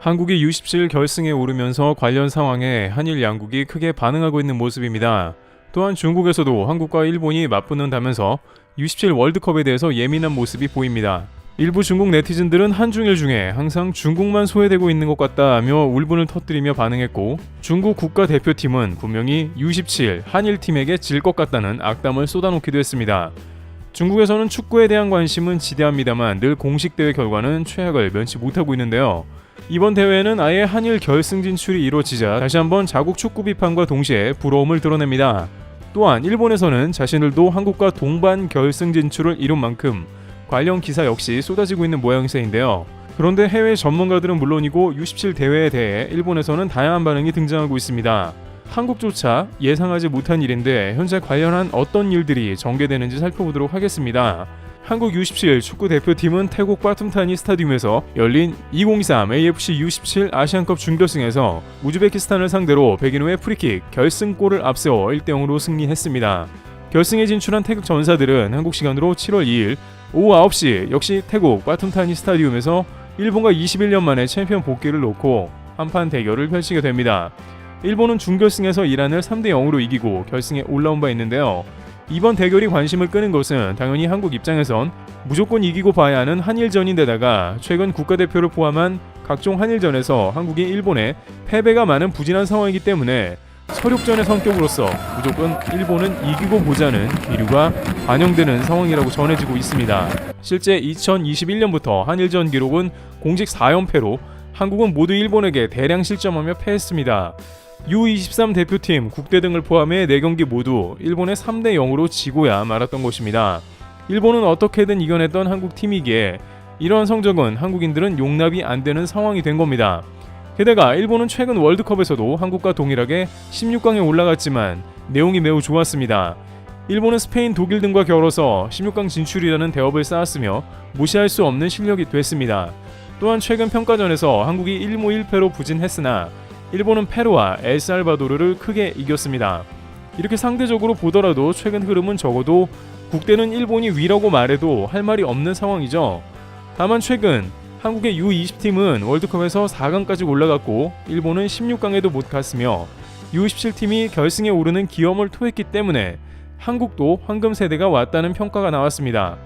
한국이 U17 결승에 오르면서 관련 상황에 한일 양국이 크게 반응하고 있는 모습입니다. 또한 중국에서도 한국과 일본이 맞붙는다면서 U17 월드컵에 대해서 예민한 모습이 보입니다. 일부 중국 네티즌들은 한중일 중에 항상 중국만 소외되고 있는 것 같다 하며 울분을 터뜨리며 반응했고 중국 국가대표팀은 분명히 U17 한일팀에게 질 것 같다는 악담을 쏟아놓기도 했습니다. 중국에서는 축구에 대한 관심은 지대합니다만 늘 공식 대회 결과는 최악을 면치 못하고 있는데요. 이번 대회는 아예 한일 결승 진출이 이루어지자 다시 한번 자국 축구 비판과 동시에 부러움을 드러냅니다. 또한 일본에서는 자신들도 한국과 동반 결승 진출을 이룬 만큼 관련 기사 역시 쏟아지고 있는 모양새인데요. 그런데 해외 전문가들은 물론이고 U17 대회에 대해 일본에서는 다양한 반응이 등장하고 있습니다. 한국조차 예상하지 못한 일인데 현재 관련한 어떤 일들이 전개되는지 살펴보도록 하겠습니다. 한국 U17 축구 대표팀은 태국 바툼타니 스타디움에서 열린 2023 AFC U17 아시안컵 준결승에서 우즈베키스탄을 상대로 백인호의 프리킥 결승골을 앞세워 1대 0으로 승리했습니다. 결승에 진출한 태극 전사들은 한국 시간으로 7월 2일 오후 9시 역시 태국 바툼타니 스타디움에서 일본과 21년 만에 챔피언 복귀를 놓고 한판 대결을 펼치게 됩니다. 일본은 준결승에서 이란을 3대 0으로 이기고 결승에 올라온 바 있는데요. 이번 대결이 관심을 끄는 것은 당연히 한국 입장에선 무조건 이기고 봐야 하는 한일전인데다가 최근 국가대표를 포함한 각종 한일전에서 한국이 일본에 패배가 많은 부진한 상황이기 때문에 서륙전의 성격으로서 무조건 일본은 이기고 보자는 기류가 반영되는 상황이라고 전해지고 있습니다. 실제 2021년부터 한일전 기록은 공식 4연패로 한국은 모두 일본에게 대량 실점하며 패했습니다. U23 대표팀, 국대 등을 포함해 4경기 모두 일본의 3대 0으로 지고야 말았던 것입니다. 일본은 어떻게든 이겨냈던 한국 팀이기에 이러한 성적은 한국인들은 용납이 안 되는 상황이 된 겁니다. 게다가 일본은 최근 월드컵에서도 한국과 동일하게 16강에 올라갔지만 내용이 매우 좋았습니다. 일본은 스페인, 독일 등과 겨뤄서 16강 진출이라는 대업을 쌓았으며 무시할 수 없는 실력이 됐습니다. 또한 최근 평가전에서 한국이 1무 1패로 부진했으나 일본은 페루와 엘살바도르를 크게 이겼습니다. 이렇게 상대적으로 보더라도 최근 흐름은 적어도 국대는 일본이 위라고 말해도 할 말이 없는 상황이죠. 다만 최근 한국의 U20팀은 월드컵에서 4강까지 올라갔고 일본은 16강에도 못 갔으며 U17팀이 결승에 오르는 기염을 토했기 때문에 한국도 황금 세대가 왔다는 평가가 나왔습니다.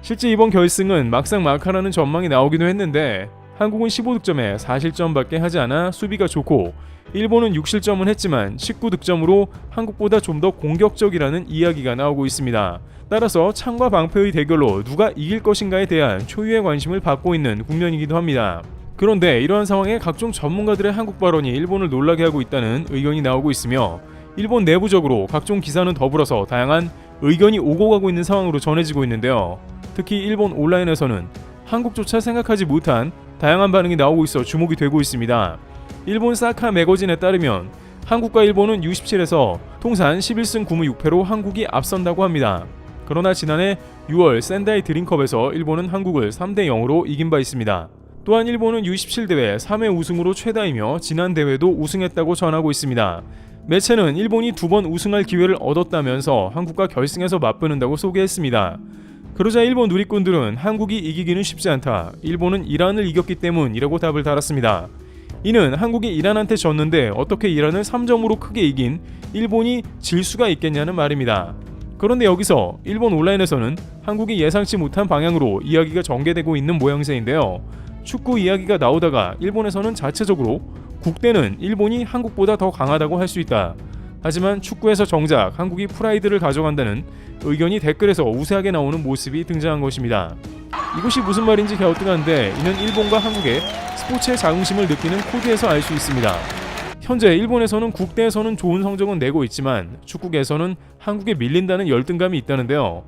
실제 이번 결승은 막상 막하라는 전망이 나오기도 했는데 한국은 15득점에 4실점밖에 하지 않아 수비가 좋고 일본은 6실점은 했지만 19득점으로 한국보다 좀 더 공격적이라는 이야기가 나오고 있습니다. 따라서 창과 방패의 대결로 누가 이길 것인가에 대한 초유의 관심을 받고 있는 국면이기도 합니다. 그런데 이러한 상황에 각종 전문가들의 한국 발언이 일본을 놀라게 하고 있다는 의견이 나오고 있으며 일본 내부적으로 각종 기사는 더불어서 다양한 의견이 오고 가고 있는 상황으로 전해지고 있는데요. 특히 일본 온라인에서는 한국조차 생각하지 못한 다양한 반응이 나오고 있어 주목이 되고 있습니다. 일본 사카 매거진에 따르면 한국과 일본은 U17에서 통산 11승 9무 6패로 한국이 앞선다고 합니다. 그러나 지난해 6월 샌다이 드림컵에서 일본은 한국을 3대 0으로 이긴 바 있습니다. 또한 일본은 U17 대회 3회 우승으로 최다이며 지난 대회도 우승했다고 전하고 있습니다. 매체는 일본이 두 번 우승할 기회를 얻었다면서 한국과 결승에서 맞붙는다고 소개했습니다. 그러자 일본 누리꾼들은 한국이 이기기는 쉽지 않다. 일본은 이란을 이겼기 때문이라고 답을 달았습니다. 이는 한국이 이란한테 졌는데 어떻게 이란을 3점으로 크게 이긴 일본이 질 수가 있겠냐는 말입니다. 그런데 여기서 일본 온라인에서는 한국이 예상치 못한 방향으로 이야기가 전개되고 있는 모양새인데요. 축구 이야기가 나오다가 일본에서는 자체적으로 국대는 일본이 한국보다 더 강하다고 할 수 있다. 하지만 축구에서 정작 한국이 프라이드를 가져간다는 의견이 댓글에서 우세하게 나오는 모습이 등장한 것입니다. 이것이 무슨 말인지 갸우뚱한데 이는 일본과 한국의 스포츠의 자긍심을 느끼는 코드에서 알 수 있습니다. 현재 일본에서는 국대에서는 좋은 성적은 내고 있지만 축구계에서는 한국에 밀린다는 열등감이 있다는데요.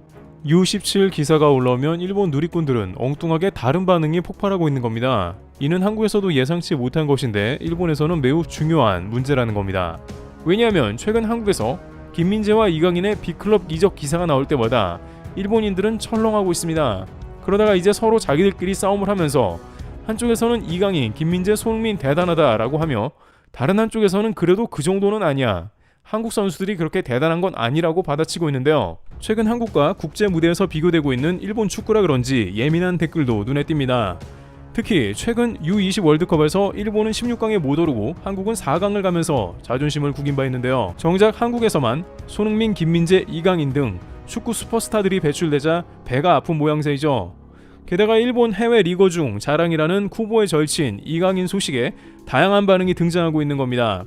U17 기사가 올라오면 일본 누리꾼들은 엉뚱하게 다른 반응이 폭발하고 있는 겁니다. 이는 한국에서도 예상치 못한 것인데 일본에서는 매우 중요한 문제라는 겁니다. 왜냐하면 최근 한국에서 김민재와 이강인의 B클럽 이적 기사가 나올 때마다 일본인들은 철렁하고 있습니다. 그러다가 이제 서로 자기들끼리 싸움을 하면서 한쪽에서는 이강인, 김민재, 손흥민 대단하다라고 하며 다른 한쪽에서는 그래도 그 정도는 아니야. 한국 선수들이 그렇게 대단한 건 아니라고 받아치고 있는데요. 최근 한국과 국제 무대에서 비교되고 있는 일본 축구라 그런지 예민한 댓글도 눈에 띕니다. 특히 최근 U20 월드컵에서 일본은 16강에 못 오르고 한국은 4강을 가면서 자존심을 구긴 바 있는데요. 정작 한국에서만 손흥민, 김민재, 이강인 등 축구 슈퍼스타들이 배출되자 배가 아픈 모양새이죠. 게다가 일본 해외 리거 중 자랑이라는 쿠보의 절친 이강인 소식에 다양한 반응이 등장하고 있는 겁니다.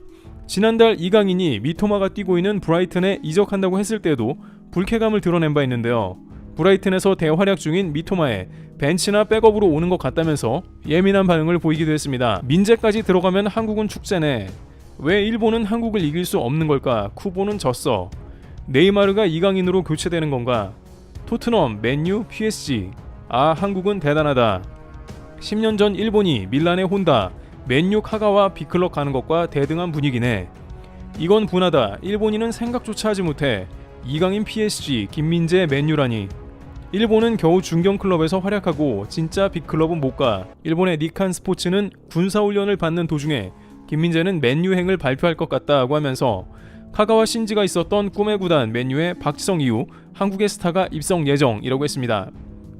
지난달 이강인이 미토마가 뛰고 있는 브라이튼에 이적한다고 했을 때도 불쾌감을 드러낸 바 있는데요. 브라이튼에서 대활약 중인 미토마에 벤치나 백업으로 오는 것 같다면서 예민한 반응을 보이기도 했습니다. 민재까지 들어가면 한국은 축제네. 왜 일본은 한국을 이길 수 없는 걸까? 쿠보는 졌어. 네이마르가 이강인으로 교체되는 건가? 토트넘, 맨유, PSG. 아, 한국은 대단하다. 10년 전 일본이 밀란의 혼다, 맨유 카가와 비클럽 가는 것과 대등한 분위기네. 이건 분하다. 일본인은 생각조차 하지 못해. 이강인 PSG, 김민재 맨유라니. 일본은 겨우 중견 클럽에서 활약하고 진짜 빅클럽은 못 가. 일본의 니칸 스포츠는 군사 훈련을 받는 도중에 김민재는 맨유행을 발표할 것 같다고 하면서 카가와 신지가 있었던 꿈의 구단 맨유의 박지성 이후 한국의 스타가 입성 예정이라고 했습니다.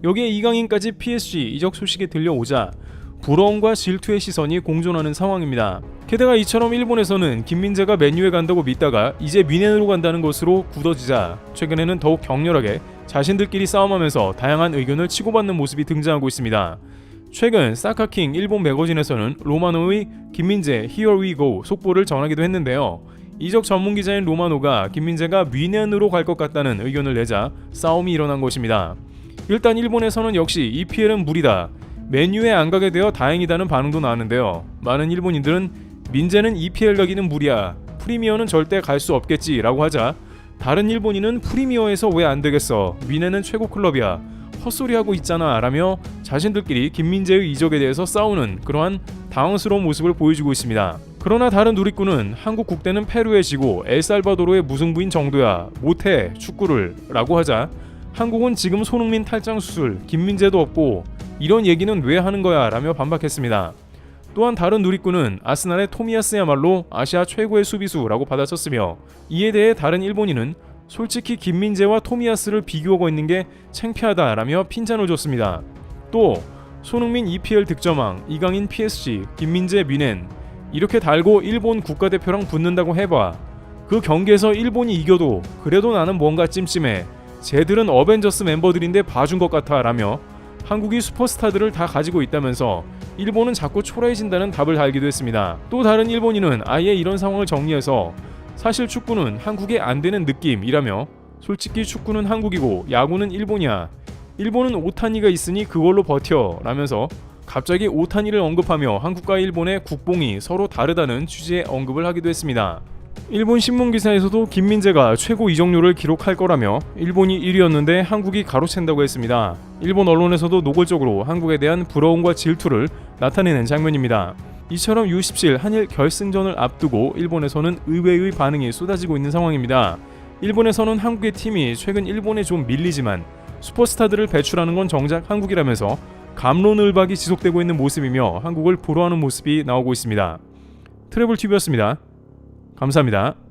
여기에 이강인까지 PSG 이적 소식이 들려오자 부러움과 질투의 시선이 공존하는 상황입니다. 게다가 이처럼 일본에서는 김민재가 맨유에 간다고 믿다가 이제 미넨으로 간다는 것으로 굳어지자 최근에는 더욱 격렬하게 자신들끼리 싸움하면서 다양한 의견을 치고받는 모습이 등장하고 있습니다. 최근 사카킹 일본 매거진에서는 로마노의 김민재 Here We Go 속보를 전하기도 했는데요. 이적 전문 기자인 로마노가 김민재가 미넨으로 갈 것 같다는 의견을 내자 싸움이 일어난 것입니다. 일단 일본에서는 역시 EPL은 무리다. 맨유에 안 가게 되어 다행이다는 반응도 나왔는데요. 많은 일본인들은 민재는 EPL 가기는 무리야. 프리미어는 절대 갈 수 없겠지라고 하자 다른 일본인은 프리미어에서 왜 안 되겠어? 미네는 최고 클럽이야. 헛소리하고 있잖아 라며 자신들끼리 김민재의 이적에 대해서 싸우는 그러한 당황스러운 모습을 보여주고 있습니다. 그러나 다른 누리꾼은 한국 국대는 페루에 지고 엘살바도르의 무승부인 정도야 못해 축구를 라고 하자 한국은 지금 손흥민 탈장 수술 김민재도 없고 이런 얘기는 왜 하는 거야 라며 반박했습니다. 또한 다른 누리꾼은 아스날의 토미야스야말로 아시아 최고의 수비수라고 받아쳤으며 이에 대해 다른 일본인은 솔직히 김민재와 토미야스를 비교하고 있는 게 창피하다라며 핀잔을 줬습니다. 또 손흥민 EPL 득점왕, 이강인 PSG, 김민재 미넨 이렇게 달고 일본 국가대표랑 붙는다고 해봐. 그 경기에서 일본이 이겨도 그래도 나는 뭔가 찜찜해. 쟤들은 어벤져스 멤버들인데 봐준 것 같아 라며 한국이 슈퍼스타들을 다 가지고 있다면서 일본은 자꾸 초라해진다는 답을 달기도 했습니다. 또 다른 일본인은 아예 이런 상황을 정리해서 사실 축구는 한국에 안 되는 느낌이라며 솔직히 축구는 한국이고 야구는 일본이야. 일본은 오타니가 있으니 그걸로 버텨 라면서 갑자기 오타니를 언급하며 한국과 일본의 국뽕이 서로 다르다는 취지의 언급을 하기도 했습니다. 일본 신문 기사에서도 김민재가 최고 이적료를 기록할 거라며 일본이 1위였는데 한국이 가로챈다고 했습니다. 일본 언론에서도 노골적으로 한국에 대한 부러움과 질투를 나타내는 장면입니다. 이처럼 U17 한일 결승전을 앞두고 일본에서는 의외의 반응이 쏟아지고 있는 상황입니다. 일본에서는 한국의 팀이 최근 일본에 좀 밀리지만 슈퍼스타들을 배출하는 건 정작 한국이라면서 감론을박이 지속되고 있는 모습이며 한국을 보러하는 모습이 나오고 있습니다. 트래블 TV였습니다. 감사합니다.